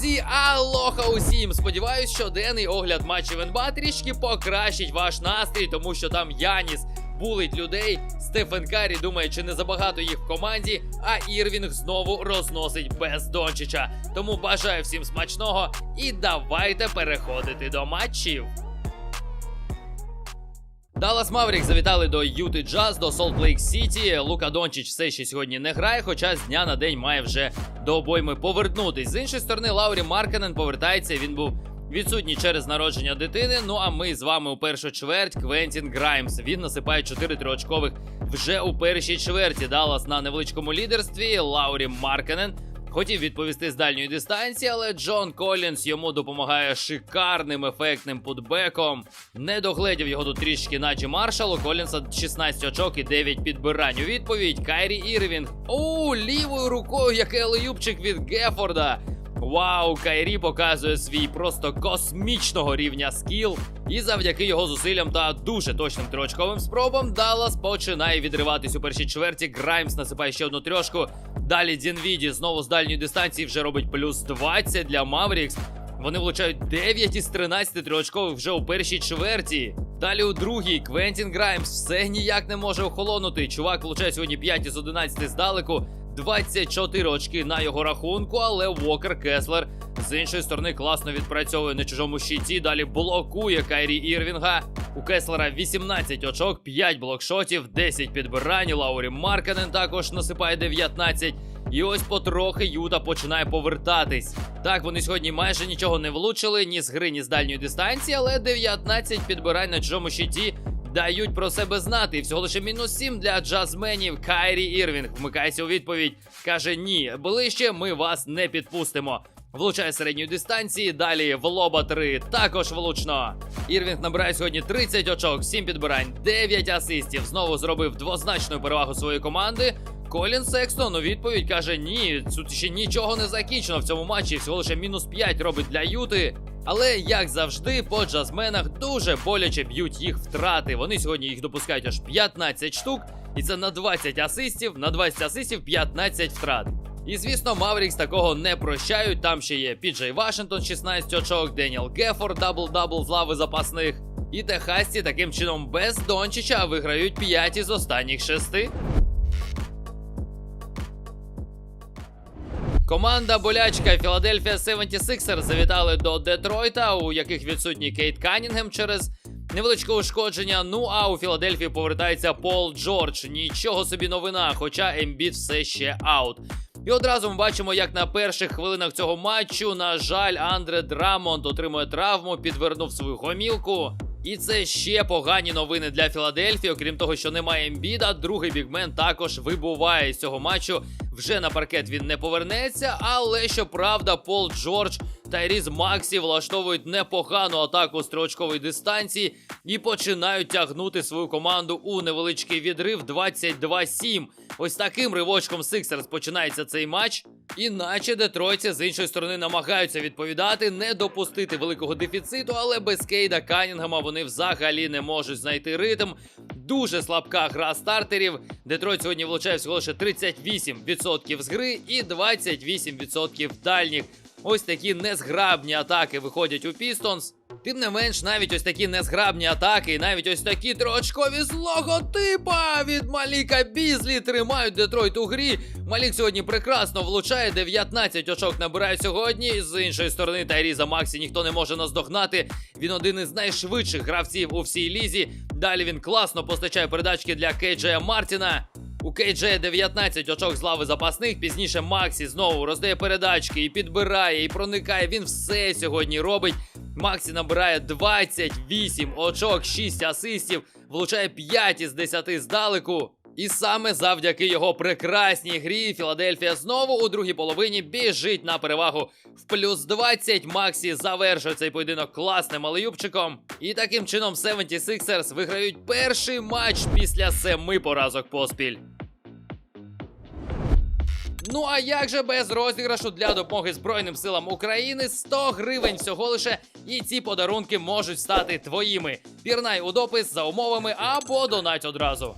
Друзі, алоха усім! Сподіваюсь, що денний огляд матчів НБА трішки покращить ваш настрій, тому що там Яніс булить людей. Стефен Карі думає, чи не забагато їх в команді, а Ірвінг знову розносить без Дончича. Тому бажаю всім смачного і давайте переходити до матчів. Даллас Маврік завітали до Юти Джаз, до Солт Лейк Сіті. Лука Дончич все ще сьогодні не грає, хоча з дня на день має вже до обойми повернутись. З іншої сторони, Лаурі Марканен повертається. Він був відсутній через народження дитини. Ну а ми з вами у першу чверть Квентін Граймс. Він насипає 4 триочкових вже у першій чверті. Даллас на невеличкому лідерстві. Лаурі Марканен Хотів відповісти з дальньої дистанції, але Джон Колінс йому допомагає шикарним ефектним путбеком. Не догледів його тут трішки Наджі Маршал. У Колінса 16 очок і 9 підбирань. У відповідь Кайрі Ірвінг. У лівою рукою який леюбчик від Гефорда. Вау, Кайрі показує свій просто космічного рівня скіл. І завдяки його зусиллям та дуже точним трьочковим спробам Даллас починає відриватись у першій чверті. Граймс насипає ще одну трьошку. Далі Дінвіді знову з дальньої дистанції вже робить плюс 20 для Маврікс. Вони влучають 9 із 13 трьохочкових вже у першій чверті. Далі у другій Квентін Граймс все ніяк не може охолонути. Чувак влучає сьогодні 5 із 11 здалеку. 24 очки на його рахунку, але Вокер Кеслер з іншої сторони класно відпрацьовує на чужому щиті. Далі блокує Кайрі Ірвінга. У Кеслера 18 очок, 5 блокшотів, 10 підбирань. Лаурі Марканен також насипає 19. І ось потрохи Юта починає повертатись. Так, вони сьогодні майже нічого не влучили, ні з гри, ні з дальньої дистанції, але 19 підбирань на чужому щиті дають про себе знати. І всього лише мінус 7 для джазменів. Кайрі Ірвінг вмикається у відповідь. Каже: ні, ближче ми вас не підпустимо. Влучає середньої дистанції. Далі в лоба 3 також влучно. Ірвінг набирає сьогодні 30 очок, 7 підбирань, 9 асистів. Знову зробив двозначну перевагу своєї команди. Колін Секстон у відповідь каже: ні, тут ще нічого не закінчено в цьому матчі. Всього лише мінус 5 робить для Юти. Але як завжди, по джазменах дуже боляче б'ють їх втрати. Вони сьогодні їх допускають аж 15 штук, і це на 20 асистів, на 20 асистів 15 втрат. І звісно, Маврікс такого не прощають. Там ще є Піджей Вашингтон, 16 очок, Деніел Гефор, дабл-дабл з лави запасних. І Техасці таким чином без Дончича виграють 5 із останніх 6. Команда болячка Філадельфія 76ers завітали до Детройта, у яких відсутній Кейт Канінгем через невеличке ушкодження. Ну а у Філадельфії повертається Пол Джордж. Нічого собі новина, хоча Ембіт все ще аут. І одразу ми бачимо, як на перших хвилинах цього матчу, на жаль, Андре Драмонт отримує травму, підвернув свою гомілку. І це ще погані новини для Філадельфії. Окрім того, що немає Ембіда, другий бігмен також вибуває з цього матчу. Вже на паркет він не повернеться, але щоправда, Пол Джордж та Різ Максі влаштовують непогану атаку з триочкової дистанції і починають тягнути свою команду у невеличкий відрив 22-7. Ось таким ривочком Сиксерс починається цей матч. Іначе Детройці з іншої сторони намагаються відповідати, не допустити великого дефіциту, але без Кейда Канінгема вони взагалі не можуть знайти ритм. Дуже слабка гра стартерів. Детройт сьогодні влучає всього лише 38% з гри і 28% дальніх. Ось такі незграбні атаки виходять у Пістонс. Тим не менш, навіть ось такі незграбні атаки, і навіть ось такі троочкові з логотипа від Маліка Бізлі тримають Детройт у грі. Малік сьогодні прекрасно влучає, 19 очок набирає сьогодні. З іншої сторони, Тайріза Максі ніхто не може наздогнати. Він один із найшвидших гравців у всій лізі. Далі він класно постачає передачки для Кейджея Мартіна. У Кейджея 19 очок з лави запасних. Пізніше Максі знову роздає передачки і підбирає, і проникає. Він все сьогодні робить. Максі набирає 28 очок, 6 асистів, влучає 5 із 10 здалеку. І саме завдяки його прекрасній грі Філадельфія знову у другій половині біжить на перевагу в плюс 20. Максі завершує цей поєдинок класним алеюбчиком. І таким чином 76ers виграють перший матч після семи поразок поспіль. Ну а як же без розіграшу для допомоги Збройним силам України 100 гривень всього лише, і ці подарунки можуть стати твоїми. Пірнай у допис за умовами або донать одразу.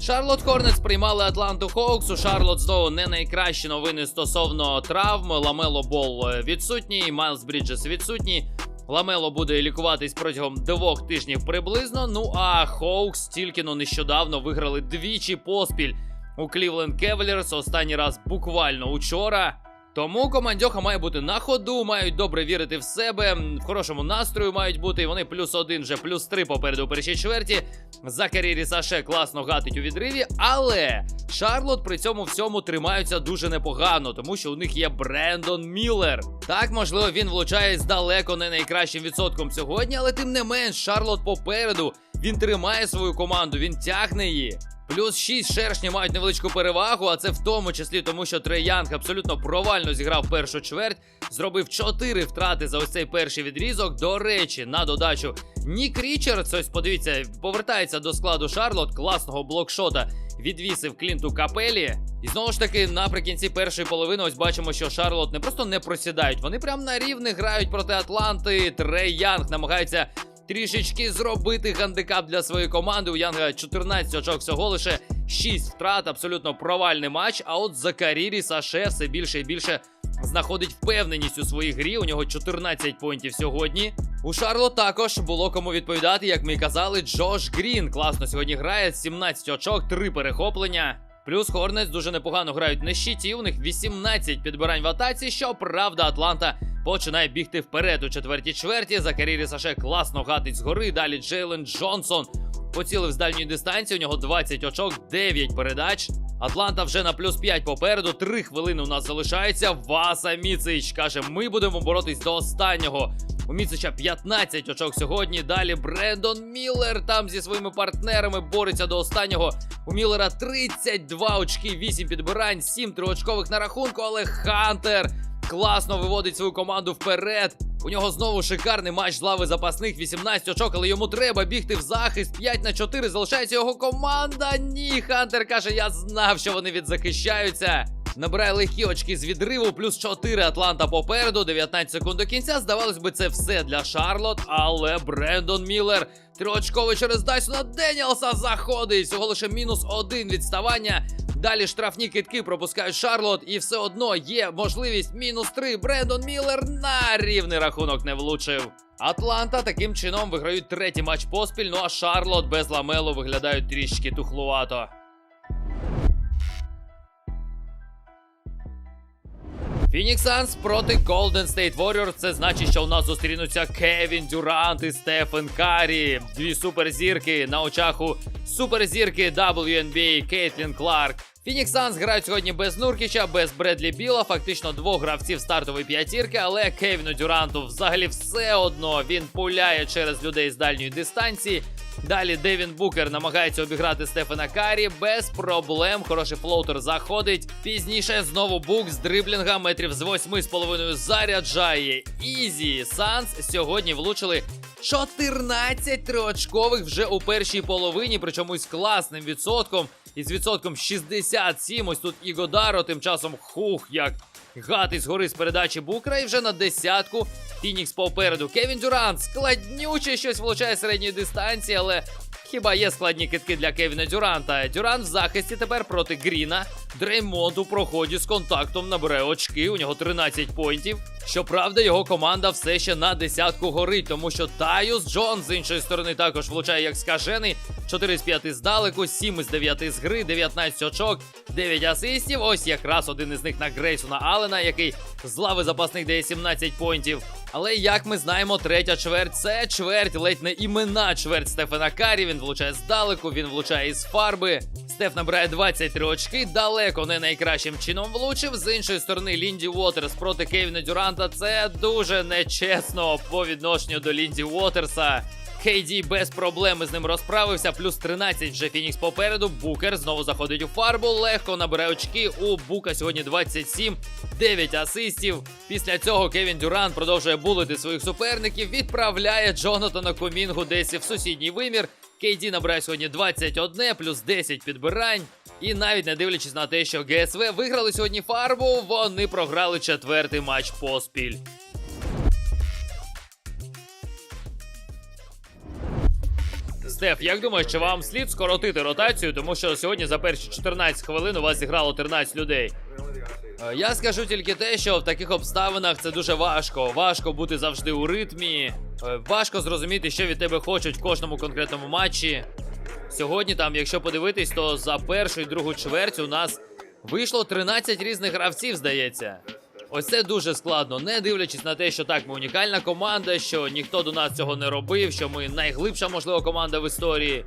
Шарлот Хорнетс приймали Атланту Хоукс. У Шарлот знову не найкращі новини стосовно травм. Ламело Бол е, відсутній, Майлз Бріджес відсутній. Ламело буде лікуватись протягом двох тижнів приблизно. Ну а Хоукс тільки но нещодавно виграли двічі поспіль у Клівленд Кевелерс. Останній раз буквально учора. Тому командьоха має бути на ходу, мають добре вірити в себе, в хорошому настрою мають бути. Вони плюс один, вже плюс три попереду у першій чверті. Закарі Рісаше класно гатить у відриві, але Шарлот при цьому всьому тримаються дуже непогано, тому що у них є Брендон Міллер. Так, можливо, він влучає з далеко не найкращим відсотком сьогодні, але тим не менш, Шарлот попереду. Він тримає свою команду, він тягне її. Плюс 6 шершні мають невеличку перевагу, а це в тому числі тому, що Трей Янг абсолютно провально зіграв першу чверть, зробив 4 втрати за ось цей перший відрізок. До речі, на додачу Нік Річардс, ось подивіться, повертається до складу Шарлот, класного блокшота відвісив Клінту Капелі. І знову ж таки, наприкінці першої половини, ось бачимо, що Шарлот не просто не просідають, вони прям на рівних грають проти Атланти. Трей Янг намагається трішечки зробити гандикап для своєї команди. У Янга 14 очок всього лише 6 втрат, абсолютно провальний матч. А от Закарірі Саше все більше і більше знаходить впевненість у своїй грі. У нього 14 поінтів сьогодні. У Шарло також було кому відповідати, як ми і казали, Джош Грін класно сьогодні грає 17 очок, 3 перехоплення. Плюс Хорнець дуже непогано грають на щиті. У них 18 підбирань в атаці. Щоправда, Атланта починає бігти вперед у четвертій чверті. Закарірі Саше класно гатить згори. Далі Джейлен Джонсон поцілив з дальньої дистанції. У нього 20 очок, 9 передач. Атланта вже на плюс 5 попереду. 3 хвилини у нас залишається. Васа Міцич каже: ми будемо боротись до останнього. У Міцича 15 очок сьогодні. Далі Брендон Міллер там зі своїми партнерами бореться до останнього. У Міллера 32 очки, 8 підбирань, 7 триочкових на рахунку, але Хантер класно виводить свою команду вперед. У нього знову шикарний матч з лави запасних, 18 очок, але йому треба бігти в захист. 5 на 4 залишається його команда. Ні, Хантер каже, я знав, що вони відзахищаються. Набирає легкі очки з відриву, плюс 4 Атланта попереду, 19 секунд до кінця. Здавалось би, це все для Шарлот, але Брендон Міллер триочковий через Дайсона Деніелса заходить. Всього лише мінус один відставання. Далі штрафні китки пропускають Шарлот, і все одно є можливість мінус 3. Брендон Міллер на рівний рахунок не влучив. Атланта таким чином виграють третій матч поспіль. Ну а Шарлот без ламелу виглядають трішки тухлувато. Phoenix Suns проти Golden State Warriors. Це значить, що у нас зустрінуться Кевін Дюрант і Стефен Карі. Дві суперзірки на очах у суперзірки WNBA Кейтлін Кларк. Phoenix Suns грають сьогодні без Нуркіча, без Бредлі Біла, фактично двох гравців стартової п'ятірки, але Кевіну Дюранту взагалі все одно він пуляє через людей з дальньої дистанції. Далі Девін Букер намагається обіграти Стефана Карі без проблем. Хороший флоутер заходить. Пізніше знову бук з дриблінга метрів з 8,5 заряджає. Ізі Санс сьогодні влучили 14 триочкових вже у першій половині, причому з класним відсотком. І з відсотком 67. Ось тут Ігодаро тим часом хух, як гати гори з передачі Букра. І вже на десятку Фінікс попереду. Кевін Дюрант складнюче щось влучає середньої дистанції, але хіба є складні китки для Кевіна Дюранта? Дюрант в захисті тепер проти Гріна. Дреймонд у проході з контактом набере очки. У нього 13 поінтів. Щоправда, його команда все ще на десятку горить, тому що Тайус Джон з іншої сторони також влучає як скажений. 4 з 5 здалеку, 7 з 9 з гри, 19 очок, 9 асистів. Ось якраз один із них на Грейсона Аллена, який з лави запасних дає 17 поінтів. Але як ми знаємо, третя чверть це чверть, ледь не імена чверть Стефана Карі. Він влучає здалеку, він влучає із фарби. Стеф набирає 23 очки, далеко не найкращим чином влучив. З іншої сторони, Лінді Уотерс проти Кевіна Дюранта. Це дуже нечесно по відношенню до Лінді Уотерса. Кейді без проблеми з ним розправився. Плюс 13 вже Фінікс попереду. Букер знову заходить у фарбу. Легко набирає очки. У Бука сьогодні 27, 9 асистів. Після цього Кевін Дюрант продовжує булити своїх суперників. Відправляє Джонатана Комінгу десь в сусідній вимір. Кейді набирає сьогодні 21, плюс 10 підбирань. І навіть не дивлячись на те, що ГСВ виграли сьогодні фарбу, вони програли четвертий матч поспіль. Стеф, як думаєш, чи вам слід скоротити ротацію, тому що сьогодні за перші 14 хвилин у вас зіграло 13 людей? Е, Я скажу тільки те, що в таких обставинах це дуже важко. Важко бути завжди у ритмі. е, Важко зрозуміти, що від тебе хочуть в кожному конкретному матчі. Сьогодні, там, якщо подивитись, то за першу і другу чверть у нас вийшло 13 різних гравців, здається. Ось це дуже складно, не дивлячись на те, що так, ми унікальна команда, що ніхто до нас цього не робив, що ми найглибша, можливо, команда в історії.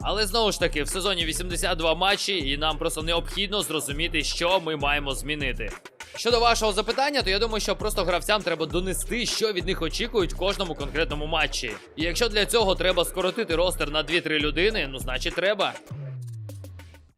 Але знову ж таки, в сезоні 82 матчі, і нам просто необхідно зрозуміти, що ми маємо змінити. Щодо вашого запитання, то я думаю, що просто гравцям треба донести, що від них очікують в кожному конкретному матчі. І якщо для цього треба скоротити ростер на 2-3 людини, ну значить треба.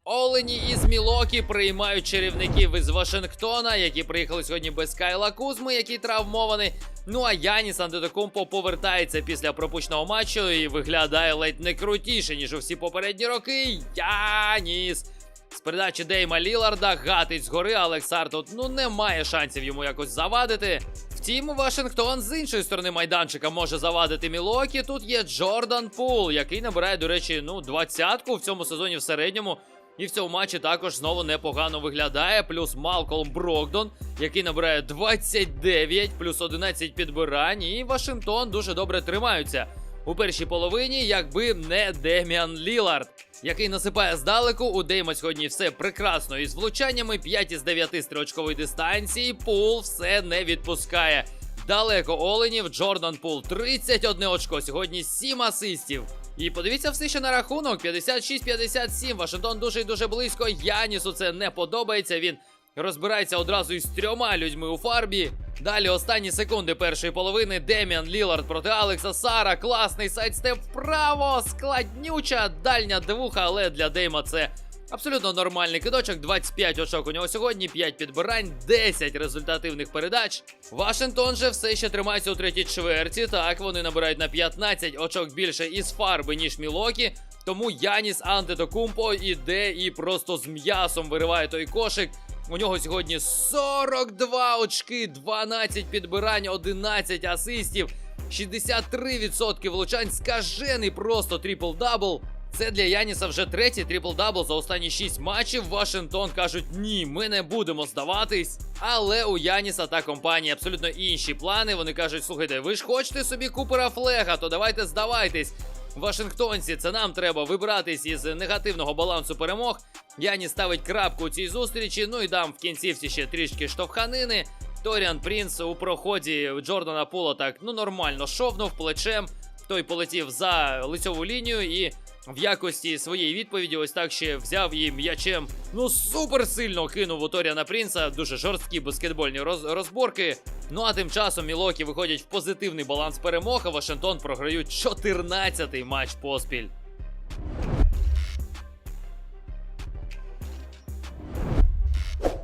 Олені із Мілокі приймають чарівників із Вашингтона, які приїхали сьогодні без Кайла Кузми, який травмований. Ну а Яніс Антетокумпо повертається після пропущеного матчу і виглядає ледь не крутіше, ніж у всі попередні роки. Яніс! З передачі Дейма Ліларда гатить згори, Алексар тут ну не має шансів йому якось завадити. Втім, Вашингтон з іншої сторони майданчика може завадити Мілокі. Тут є Джордан Пул, який набирає, до речі, ну, двадцятку в цьому сезоні в середньому. І в цьому матчі також знову непогано виглядає. Плюс Малколм Брокдон, який набирає 29, плюс 11 підбирань. І Вашингтон дуже добре тримаються у першій половині, якби не Деміан Лілард, який насипає здалеку. У Дейма сьогодні все прекрасно із влучаннями. 5 із 9 стрілочкової дистанції. Пул все не відпускає. Далеко Оленів, Джордан Пул 31 очко. Сьогодні 7 асистів. І подивіться все ще на рахунок: 56-57. Вашингтон дуже і дуже близько. Янісу це не подобається. Він розбирається одразу із трьома людьми у фарбі. Далі останні секунди першої половини. Деміан Лілард проти Алекса Сара. Класний сайдстеп вправо. Складнюча дальня двуха, але для Дейма це. Абсолютно нормальний кидочок, 25 очок у нього сьогодні, 5 підбирань, 10 результативних передач. Вашингтон же все ще тримається у третій чверті. Так, вони набирають на 15 очок більше із фарби, ніж Мілокі. Тому Яніс Антетокумпо іде і просто з м'ясом вириває той кошик. У нього сьогодні 42 очки, 12 підбирань, 11 асистів, 63% влучань. Скажений просто трипл-дабл. Це для Яніса вже третій трипл-дабл за останні 6 матчів. Вашингтон кажуть, ні, ми не будемо здаватись. Але у Яніса та компанії абсолютно інші плани. Вони кажуть, слухайте, ви ж хочете собі купера флега, то давайте здавайтесь. Вашингтонці, це нам треба вибратись із негативного балансу перемог. Яні ставить крапку у цій зустрічі. Ну і дам в кінцівці ще трішки штовханини. Торіан Прінс у проході Джордана Пула так ну нормально шовнув плечем. Той полетів за лицьову лінію і в якості своєї відповіді ось так ще взяв і м'ячем. Ну супер сильно кинув у Торіана Прінса. Дуже жорсткі баскетбольні роз- розборки. Ну а тим часом Мілокі виходять в позитивний баланс перемог, а Вашингтон програють 14-й матч поспіль.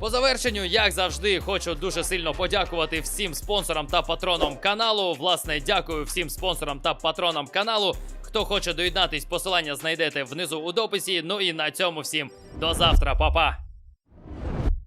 По завершенню, як завжди, хочу дуже сильно подякувати всім спонсорам та патронам каналу. Власне, дякую всім спонсорам та патронам каналу. Хто хоче доєднатись, посилання знайдете внизу у дописі. Ну і на цьому всім до завтра, Па-па!